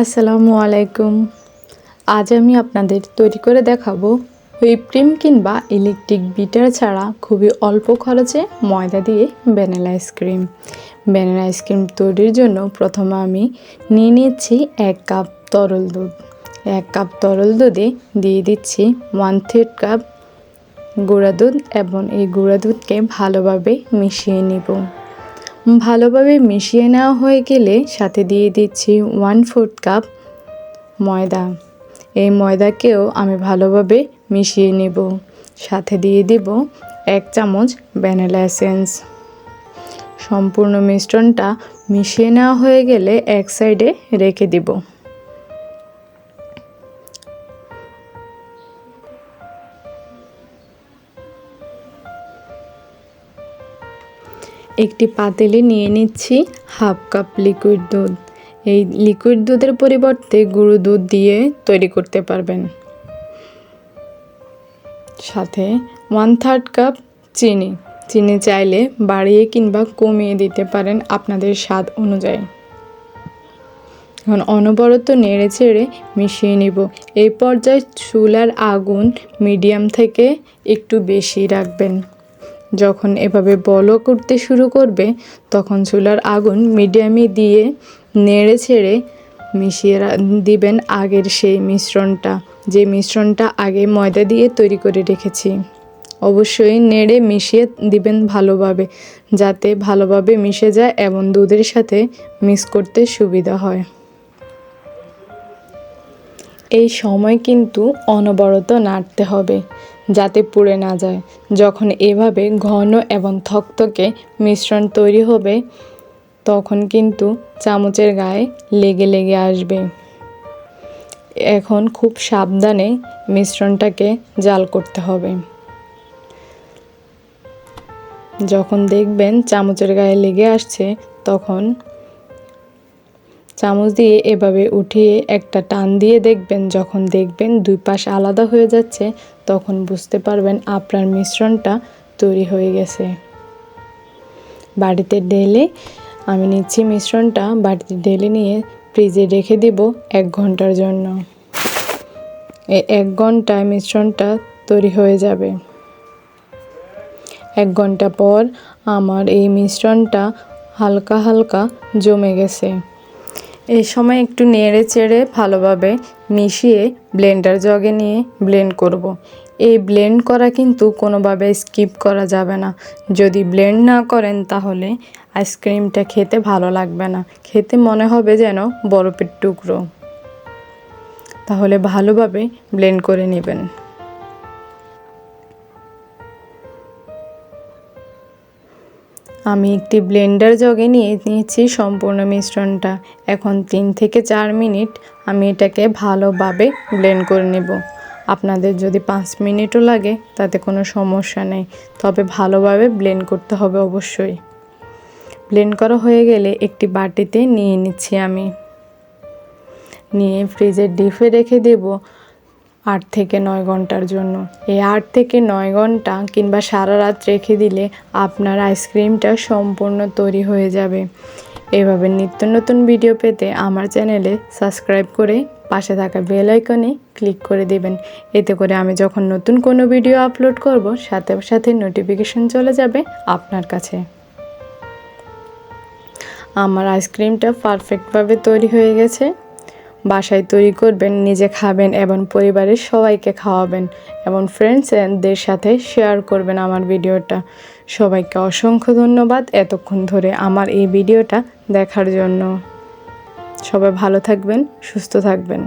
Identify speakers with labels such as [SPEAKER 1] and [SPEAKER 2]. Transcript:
[SPEAKER 1] আসসালামু আলাইকুম। আজ আমি আপনাদের তৈরি করে দেখাবো হুইপক্রিম কিংবা ইলেকট্রিক বিটার ছাড়া খুবই অল্প খরচে ময়দা দিয়ে ভ্যানিলা আইসক্রিম ভ্যানিলা আইসক্রিম তৈরির জন্য প্রথমে আমি নিয়ে নিচ্ছি এক কাপ তরল দুধ। এক কাপ তরল দুধে দিয়ে দিচ্ছি ওয়ান থার্ড কাপ গুঁড়া দুধ এবং এই গুঁড়া দুধকে ভালোভাবে মিশিয়ে নেব। ভালোভাবে মিশিয়ে নেওয়া হয়ে গেলে সাথে দিয়ে দিচ্ছি ওয়ান ফোর্থ কাপ ময়দা। এই ময়দাকেও আমি ভালোভাবে মিশিয়ে নেব। সাথে দিয়ে দেব এক চামচ ভ্যানিলা এসেন্স সম্পূর্ণ মিশ্রণটা মিশিয়ে নেওয়া হয়ে গেলে এক সাইডে রেখে দিব। একটি পাতিলে নিয়ে নিচ্ছি হাফ কাপ লিকুইড দুধ। এই লিকুইড দুধের পরিবর্তে গুঁড়ো দুধ দিয়ে তৈরি করতে পারবেন। সাথে ওয়ান থার্ড কাপ চিনি। চিনি চাইলে বাড়িয়ে কিংবা কমিয়ে দিতে পারেন আপনাদের স্বাদ অনুযায়ী। এখন অনবরত নেড়ে চেড়ে মিশিয়ে নিব। এই পর্যায়ে চুলার আগুন মিডিয়াম থেকে একটু বেশি রাখবেন। যখন এভাবে বলও করতে শুরু করবে, তখন চুলার আগুন মিডিয়ামে দিয়ে নেড়ে ছেড়ে মিশিয়ে দিবেন আগের সেই মিশ্রণটা। যে মিশ্রণটা আগে ময়দা দিয়ে তৈরি করে রেখেছি। অবশ্যই নেড়ে মিশিয়ে দিবেন ভালোভাবে, যাতে ভালোভাবে মিশে যায় এবং দুধের সাথে মিক্স করতে সুবিধা হয়। এই সময় কিন্তু অনবরত নাড়তে হবে, যাতে পুড়ে না যায়। যখন এভাবে ঘন এবং থকথকে মিশ্রণ তৈরি হবে, তখন কিন্তু চামচের গায়ে লেগে লেগে আসবে। এখন খুব সাবধানে মিশ্রণটাকে জাল করতে হবে। যখন দেখবেন চামচের গায়ে লেগে আসছে, তখন চামচ দিয়ে এভাবে উঠিয়ে একটা টান দিয়ে দেখবেন। যখন দেখবেন দুই পাশ আলাদা হয়ে যাচ্ছে, তখন বুঝতে পারবেন আপনার মিশ্রণটা তৈরি হয়ে গেছে। বাড়িতে ঢেলে আমি নিচ্ছি মিশ্রণটা। বাড়িতে ঢেলে নিয়ে ফ্রিজে রেখে দিব এক ঘণ্টার জন্য। এক ঘন্টায় মিশ্রণটা তৈরি হয়ে যাবে। এক ঘণ্টা পর আমার এই মিশ্রণটা হালকা হালকা জমে গেছে। এই সময় একটু নেড়ে চেড়ে ভালোভাবে মিশিয়ে ব্লেন্ডার জগে নিয়ে ব্লেন্ড করব। এই ব্লেন্ড করা কিন্তু কোনোভাবে স্কিপ করা যাবে না। যদি ব্লেন্ড না করেন তাহলে আইসক্রিমটা খেতে ভালো লাগবে না। খেতে মনে হবে যেন বরফের টুকরো। তাহলে ভালোভাবে ব্লেন্ড করে নেবেন। আমি একটি ব্লেন্ডার জগে নিয়ে নিয়েছি সম্পূর্ণ মিশ্রণটা। এখন তিন থেকে চার মিনিট আমি এটাকে ভালোভাবে ব্লেন্ড করে নেব। আপনাদের যদি পাঁচ মিনিটও লাগে, তাতে কোনো সমস্যা নেই। তবে ভালোভাবে ব্লেন্ড করতে হবে অবশ্যই। ব্লেন্ড করা হয়ে গেলে একটি বাটিতে নিয়ে নিচ্ছি আমি। নিয়ে ফ্রিজে ডিপে রেখে দেব। আট থেকে নয় ঘণ্টার জন্য। এই আট থেকে নয় ঘণ্টা কিংবা সারা রাত রেখে দিলে আপনার আইসক্রিমটা সম্পূর্ণ তৈরি হয়ে যাবে। এভাবে নিত্য নতুন ভিডিও পেতে আমার চ্যানেলে সাবস্ক্রাইব করে পাশে থাকা বেল আইকনে ক্লিক করে দেবেন। এতে করে আমি যখন নতুন কোনো ভিডিও আপলোড করব, সাথে সাথে নোটিফিকেশন চলে যাবে আপনার কাছে। আমার আইসক্রিমটা পারফেক্টভাবে তৈরি হয়ে গেছে। বাসায় তৈরি করবেন, নিজে খাবেন এবং পরিবারের সবাইকে খাওয়াবেন এবং ফ্রেন্ডসদের সাথে শেয়ার করবেন আমার ভিডিওটা। সবাইকে অসংখ্য ধন্যবাদ এতক্ষণ ধরে আমার এই ভিডিওটা দেখার জন্য। সবাই ভালো থাকবেন, সুস্থ থাকবেন।